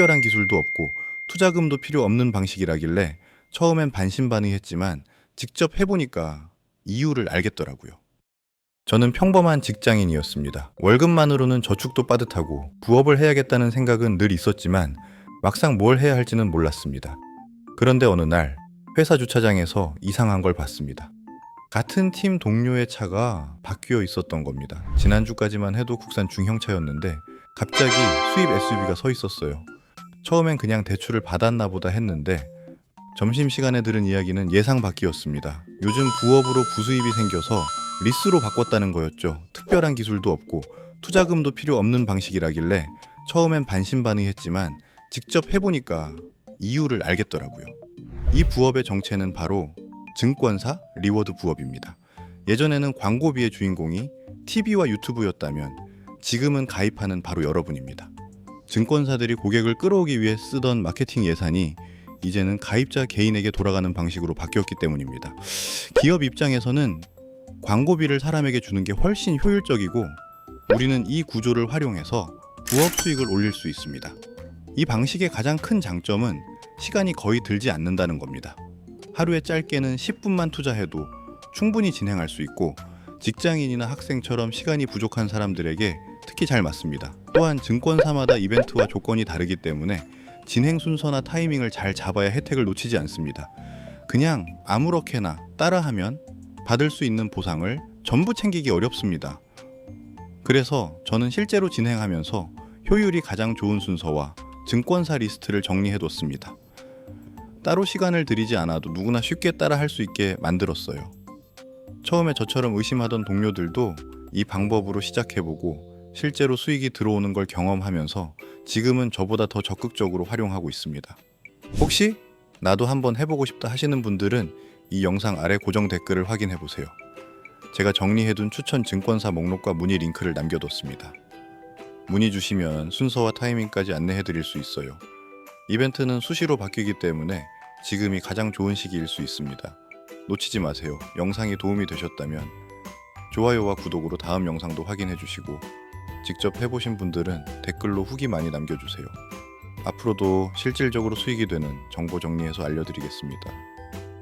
특별한 기술도 없고 투자금도 필요 없는 방식이라길래 처음엔 반신반의했지만 직접 해보니까 이유를 알겠더라고요. 저는 평범한 직장인이었습니다. 월급만으로는 저축도 빠듯하고 부업을 해야겠다는 생각은 늘 있었지만 막상 뭘 해야 할지는 몰랐습니다. 그런데 어느 날 회사 주차장에서 이상한 걸 봤습니다. 같은 팀 동료의 차가 바뀌어 있었던 겁니다. 지난주까지만 해도 국산 중형차였는데 갑자기 수입 SUV가 서 있었어요. 처음엔 그냥 대출을 받았나 보다 했는데 점심시간에 들은 이야기는 예상 밖이었습니다. 요즘 부업으로 부수입이 생겨서 리스로 바꿨다는 거였죠. 특별한 기술도 없고 투자금도 필요 없는 방식이라길래 처음엔 반신반의했지만 직접 해보니까 이유를 알겠더라고요. 이 부업의 정체는 바로 증권사 리워드 부업입니다. 예전에는 광고비의 주인공이 TV와 유튜브였다면 지금은 가입하는 바로 여러분입니다. 증권사들이 고객을 끌어오기 위해 쓰던 마케팅 예산이 이제는 가입자 개인에게 돌아가는 방식으로 바뀌었기 때문입니다. 기업 입장에서는 광고비를 사람에게 주는 게 훨씬 효율적이고 우리는 이 구조를 활용해서 부업 수익을 올릴 수 있습니다. 이 방식의 가장 큰 장점은 시간이 거의 들지 않는다는 겁니다. 하루에 짧게는 10분만 투자해도 충분히 진행할 수 있고 직장인이나 학생처럼 시간이 부족한 사람들에게 특히 잘 맞습니다. 또한 증권사마다 이벤트와 조건이 다르기 때문에 진행 순서나 타이밍을 잘 잡아야 혜택을 놓치지 않습니다. 그냥 아무렇게나 따라하면 받을 수 있는 보상을 전부 챙기기 어렵습니다. 그래서 저는 실제로 진행하면서 효율이 가장 좋은 순서와 증권사 리스트를 정리해뒀습니다. 따로 시간을 들이지 않아도 누구나 쉽게 따라 할 수 있게 만들었어요. 처음에 저처럼 의심하던 동료들도 이 방법으로 시작해보고 실제로 수익이 들어오는 걸 경험하면서 지금은 저보다 더 적극적으로 활용하고 있습니다. 혹시 나도 한번 해보고 싶다 하시는 분들은 이 영상 아래 고정 댓글을 확인해 보세요. 제가 정리해둔 추천 증권사 목록과 문의 링크를 남겨뒀습니다. 문의 주시면 순서와 타이밍까지 안내해 드릴 수 있어요. 이벤트는 수시로 바뀌기 때문에 지금이 가장 좋은 시기일 수 있습니다. 놓치지 마세요. 영상이 도움이 되셨다면 좋아요와 구독으로 다음 영상도 확인해 주시고 직접 해보신 분들은 댓글로 후기 많이 남겨주세요. 앞으로도 실질적으로 수익이 되는 정보 정리해서 알려드리겠습니다.